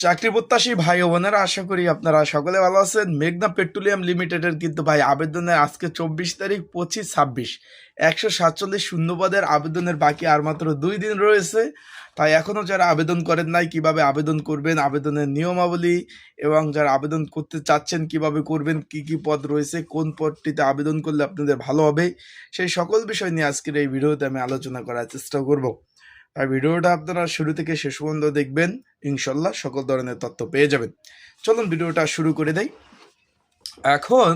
চাকরি প্রত্যাশী ভাই ও বোনেরা, আশা করি আপনারা সকলে ভালো আছেন। মেঘনা পেট্রোলিয়াম লিমিটেডের কিন্তু ভাই আবেদনের আজকে চব্বিশ তারিখ, পঁচিশ ছাব্বিশ। একশো সাতচল্লিশ শূন্যপদের আবেদনের বাকি আর মাত্র দুই দিন রয়েছে। তাই এখনও যারা আবেদন করেন নাই, কীভাবে আবেদন করবেন, আবেদনের নিয়মাবলী এবং যারা আবেদন করতে চাচ্ছেন, কীভাবে করবেন, কি কি পদ রয়েছে, কোন পদটিতে আবেদন করলে আপনাদের ভালো হবে, সেই সকল বিষয় নিয়ে আজকের এই ভিডিওতে আমি আলোচনা করার চেষ্টা করব। আর ভিডিওটা আপনারা শুরু থেকে শেষ পর্যন্ত দেখবেন। ইনশাল্লাহ সকল ধরনের তথ্য পেয়ে যাবেন। চলুন ভিডিওটা শুরু করে দেই। এখন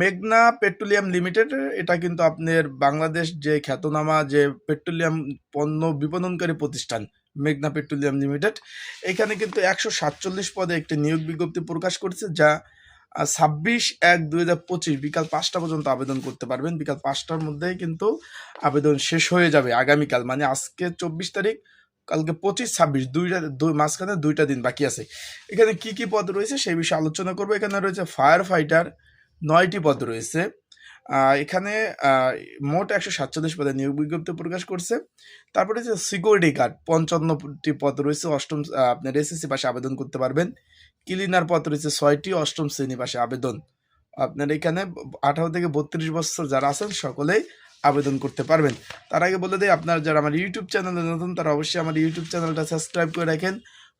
মেঘনা পেট্রোলিয়াম লিমিটেড, এটা কিন্তু আপনার বাংলাদেশ যে খ্যাতনামা যে পেট্রোলিয়াম পণ্য বিপণনকারী প্রতিষ্ঠান, মেঘনা পেট্রোলিয়াম লিমিটেড, এখানে কিন্তু একশো সাতচল্লিশ পদে একটি নিয়োগ বিজ্ঞপ্তি প্রকাশ করেছে, যা ছাব্বিশ এক দুই হাজার পঁচিশ বিকাল পাঁচটা পর্যন্ত আবেদন করতে পারবেন। বিকাল পাঁচটার মধ্যে কিন্তু আবেদন শেষ হয়ে যাবে আগামীকাল। মানে আজকে চব্বিশ তারিখ, কালকে পঁচিশ, ছাব্বিশ, দুইটা, দুই মাঝখানে দুইটা দিন বাকি আছে। এখানে কি কি পদ রয়েছে সেই বিষয়ে আলোচনা করব। এখানে রয়েছে ফায়ার ফাইটার নয়টি পদ রয়েছে। এখানে মোট একশো সাতচল্লিশ পদে নিয়োগ বিজ্ঞপ্তি প্রকাশ করছে। তারপরে হচ্ছে সিকিউরিটি গার্ড পঞ্চান্নটি পদ রয়েছে, অষ্টম আপনার এসএসসি পাশে আবেদন করতে পারবেন। ক্লিনার পদ রয়েছে ছয়টি, অষ্টম শ্রেণি পাশে আবেদন। আপনার এখানে আঠারো থেকে বত্রিশ বছর যারা আছেন, সকলেই আবেদন করতে পারবেন। তার আগে বলে দিই, আপনারা যারা আমার ইউটিউব চ্যানেলে নতুন, তারা অবশ্যই আমার ইউটিউব চ্যানেলটা সাবস্ক্রাইব করে রাখেন।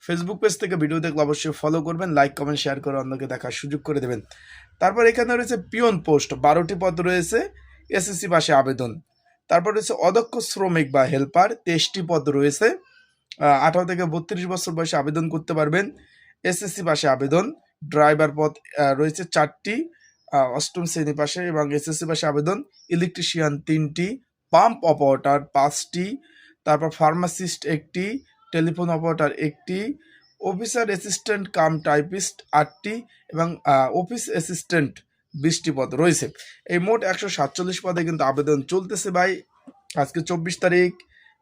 ফেসবুক পেজ থেকে ভিডিও দেখলে অবশ্যই ফলো করবেন লাইক কমেন্ট শেয়ার করে অন্যকে দেখার সুযোগ করে দেবেন। তারপর এখানে রয়েছে পিয়ন পোস্ট, বারোটি পদ রয়েছে, এসএসসি পাশে আবেদন। তারপর রয়েছে অদক্ষ শ্রমিক বা হেল্পার, তেইশটি পদ রয়েছে। আঠারো থেকে বত্রিশ বছর বয়সে আবেদন করতে পারবেন। এসএসসি পাশে আবেদন, ড্রাইভার পদ রয়েছে চারটি অষ্টম শ্রেণি পাশে এবং এসএসসি পাশে আবেদন, ইলেকট্রিশিয়ান তিনটি, পাম্প অপারেটর পাঁচটি, তারপর ফার্মাসিস্ট একটি, টেলিফোন অপারেটর একটি অফিসার অ্যাসিস্ট্যান্ট কাম টাইপিস্ট আটটি এবং অফিস অ্যাসিস্ট্যান্ট বিশটি পদ রয়েছে। এই মোট একশো সাতচল্লিশ পদে কিন্তু আবেদন চলতেছে ভাই। আজকে চব্বিশ তারিখ,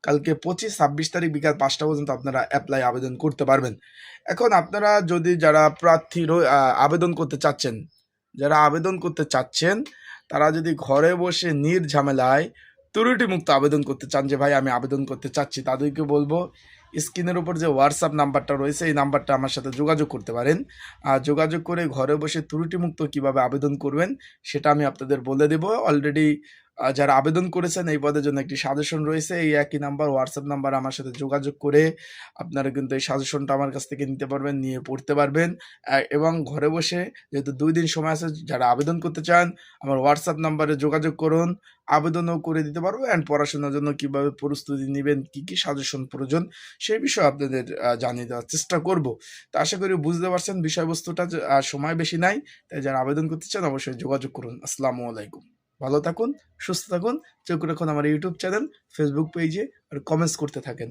কালকে পঁচিশ, ছাব্বিশ তারিখ বিকাল পাঁচটা পর্যন্ত আপনারা অ্যাপ্লাই আবেদন করতে পারবেন। এখন আপনারা যদি যারা প্রার্থী আবেদন করতে চাচ্ছেন, যারা আবেদন করতে চাচ্ছেন, তারা যদি ঘরে বসে নির্ঝামেলায় ত্রুটি মুক্ত আবেদন করতে চান যে, ভাই, আমি আবেদন করতে চাচ্ছি, তাদেরকে বলব স্ক্রিনের উপর যে হোয়াটসঅ্যাপ নাম্বারটা রয়েছে, এই নাম্বারটা আমার সাথে যোগাযোগ করতে পারেন। আর যোগাযোগ করে ঘরে বসে ত্রুটিমুক্ত কীভাবে আবেদন করবেন, সেটা আমি আপনাদের বলে দেব। অলরেডি যারা আবেদন করেছেন, এই পদের জন্য একটি সাজেশন রয়েছে। এই একই নাম্বার হোয়াটসঅ্যাপ নাম্বার আমার সাথে যোগাযোগ করে আপনারা কিন্তু এই সাজেশনটা আমার কাছ থেকে নিতে পারবেন, নিয়ে পড়তে পারবেন। এবং ঘরে বসে যেহেতু দুই দিন সময় আছে, যারা আবেদন করতে চান, আমার হোয়াটসঅ্যাপ নাম্বারে যোগাযোগ করুন। আবেদনও করে দিতে পারব অ্যান্ড পড়াশোনার জন্য কীভাবে প্রস্তুতি নেবেন, কি কি সাজেশন প্রয়োজন সেই বিষয়ে আপনাদের জানিয়ে দেওয়ার চেষ্টা করব। তো আশা করি বুঝতে পারছেন বিষয়বস্তুটা সময় বেশি নাই, তাই যারা আবেদন করতে চান অবশ্যই যোগাযোগ করুন। আসসালামু আলাইকুম। ভালো থাকুন, সুস্থ থাকুন, চোখ রাখুন আমার ইউটিউব চ্যানেল ফেসবুক পেজে আর কমেন্টস করতে থাকেন।